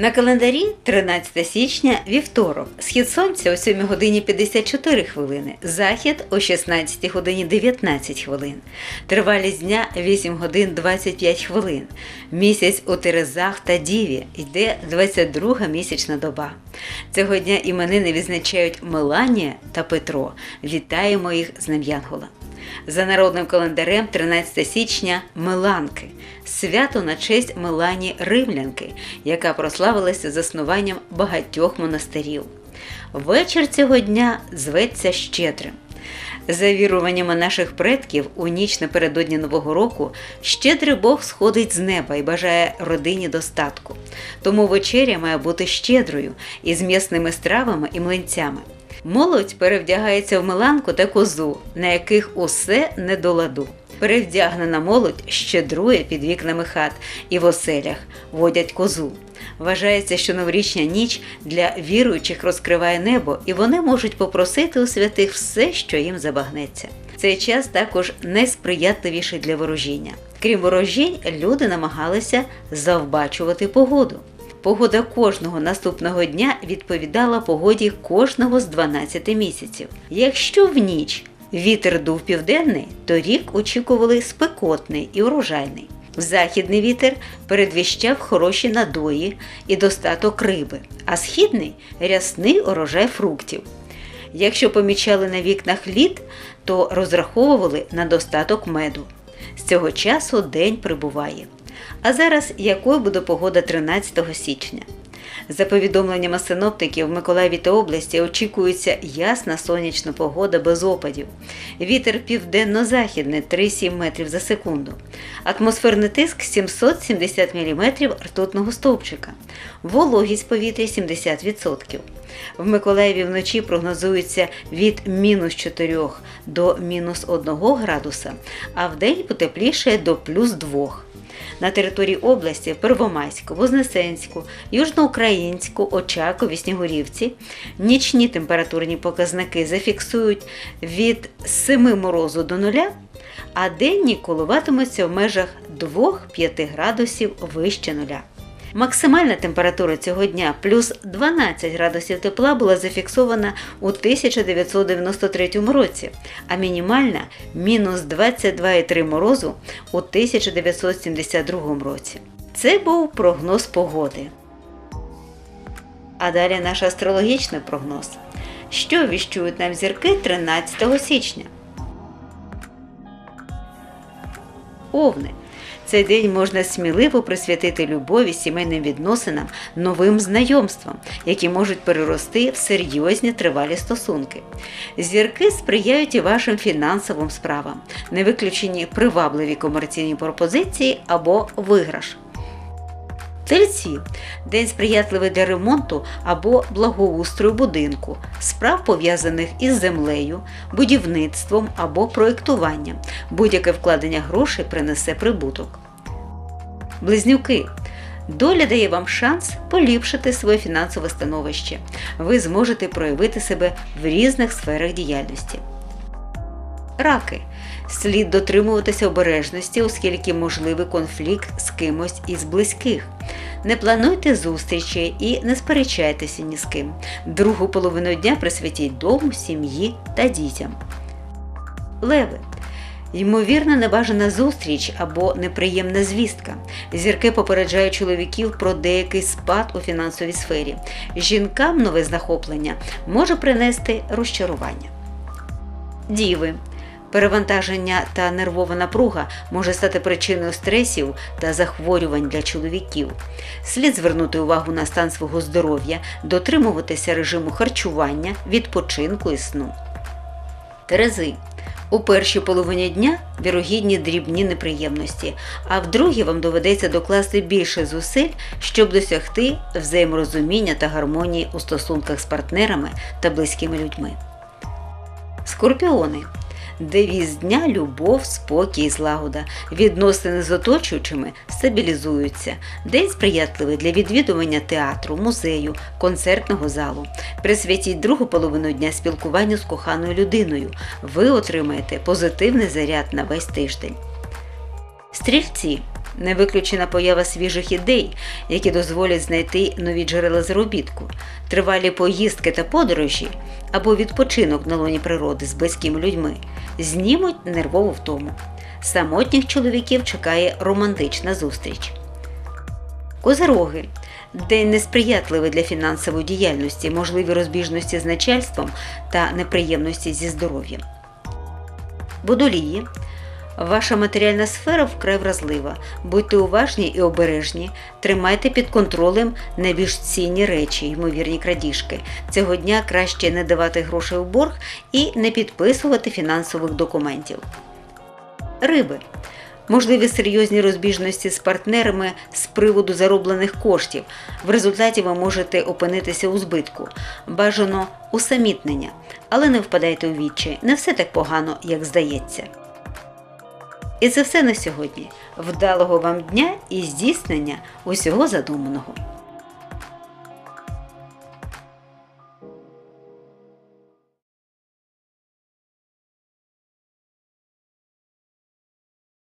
На календарі 13 січня вівторок. Схід сонця о 7 годині 54 хвилини, захід о 16 годині 19 хвилин. Тривалість дня 8 годин 25 хвилин. Місяць у Терезах та Діві йде 22 місячна доба. Цього дня іменини відзначають Меланія та Петро. Вітаємо їх з Днем Янгола. За народним календарем 13 січня Миланки свято на честь Мелані Римлянки, яка прославилася заснуванням багатьох монастирів. Вечір цього дня зветься Щедрим. За віруваннями наших предків, у ніч напередодні Нового року щедрий Бог сходить з неба і бажає родині достатку. Тому вечеря має бути щедрою із м'ясними стравами і млинцями. Молодь перевдягається в миланку та козу, на яких усе не до ладу. Перевдягнена молодь щедрує під вікнами хат і в оселях водять козу. Вважається, що новорічня ніч для віруючих розкриває небо, і вони можуть попросити у святих все, що їм забагнеться. Цей час також найсприятливіший для ворожіння. Крім ворожінь, люди намагалися завбачувати погоду. Погода кожного наступного дня відповідала погоді кожного з 12 місяців. Якщо в ніч вітер дув південний, то рік очікували спекотний і урожайний. Західний вітер передвіщав хороші надої і достаток риби, а східний рясний урожай фруктів. Якщо помічали на вікнах лід, то розраховували на достаток меду. З цього часу день прибуває. А зараз якою буде погода 13 січня? За повідомленнями синоптиків в Миколаєві та області очікується ясна сонячна погода без опадів. Вітер південно-західний 3-7 метрів за секунду. Атмосферний тиск 770 мм ртутного стовпчика. Вологість повітря 70%. В Миколаєві вночі прогнозується від мінус 4 до мінус 1 градуса, а вдень потепліше до плюс 2 на території області Первомайську, Вознесенську, Южноукраїнську, Очакові, Снігурівці нічні температурні показники зафіксують від 7 морозу до нуля, а денні коливатимуться в межах 2-5 градусів вище нуля. Максимальна температура цього дня плюс 12 градусів тепла була зафіксована у 1993 році, а мінімальна мінус 22,3 морозу у 1972 році. Це був прогноз погоди. А далі наш астрологічний прогноз. Що віщують нам зірки 13 січня? Овни. Цей день можна сміливо присвятити любові, сімейним відносинам, новим знайомствам, які можуть перерости в серйозні тривалі стосунки. Зірки сприяють і вашим фінансовим справам, не виключені привабливі комерційні пропозиції або виграш. Тельці день сприятливий для ремонту або благоустрою будинку, справ пов'язаних із землею, будівництвом або проєктуванням. Будь-яке вкладення грошей принесе прибуток. Близнюки. Доля дає вам шанс поліпшити своє фінансове становище. Ви зможете проявити себе в різних сферах діяльності. Раки. Слід дотримуватися обережності, оскільки можливий конфлікт з кимось із близьких. Не плануйте зустрічі і не сперечайтеся ні з ким. Другу половину дня присвятіть дому, сім'ї та дітям. Леви. Ймовірно, небажана зустріч або неприємна звістка. Зірки попереджають чоловіків про деякий спад у фінансовій сфері. Жінкам нове захоплення може принести розчарування. Діви. Перевантаження та нервова напруга може стати причиною стресів та захворювань для чоловіків. Слід звернути увагу на стан свого здоров'я, дотримуватися режиму харчування, відпочинку і сну. Терези. У першій половині дня вірогідні дрібні неприємності, а в другій вам доведеться докласти більше зусиль, щоб досягти взаєморозуміння та гармонії у стосунках з партнерами та близькими людьми. Скорпіони Девіз дня любов, спокій, і злагода. Відносини з оточуючими стабілізуються. День сприятливий для відвідування театру, музею, концертного залу. Присвятіть другу половину дня спілкуванню з коханою людиною. Ви отримаєте позитивний заряд на весь тиждень. Стрільці Не виключена поява свіжих ідей, які дозволять знайти нові джерела заробітку, тривалі поїздки та подорожі або відпочинок на лоні природи з близькими людьми знімуть нервову втому. Самотніх чоловіків чекає романтична зустріч. Козироги. День несприятливий для фінансової діяльності, можливі розбіжності з начальством та неприємності зі здоров'ям. Водолії. Ваша матеріальна сфера вкрай вразлива. Будьте уважні і обережні, тримайте під контролем найбільш цінні речі, ймовірні крадіжки. Цього дня краще не давати грошей у борг і не підписувати фінансових документів. Риби. Можливі серйозні розбіжності з партнерами з приводу зароблених коштів. В результаті ви можете опинитися у збитку. Бажано усамітнення, але не впадайте у відчай. Не все так погано, як здається. І це все на сьогодні. Вдалого вам дня і здійснення усього задуманого.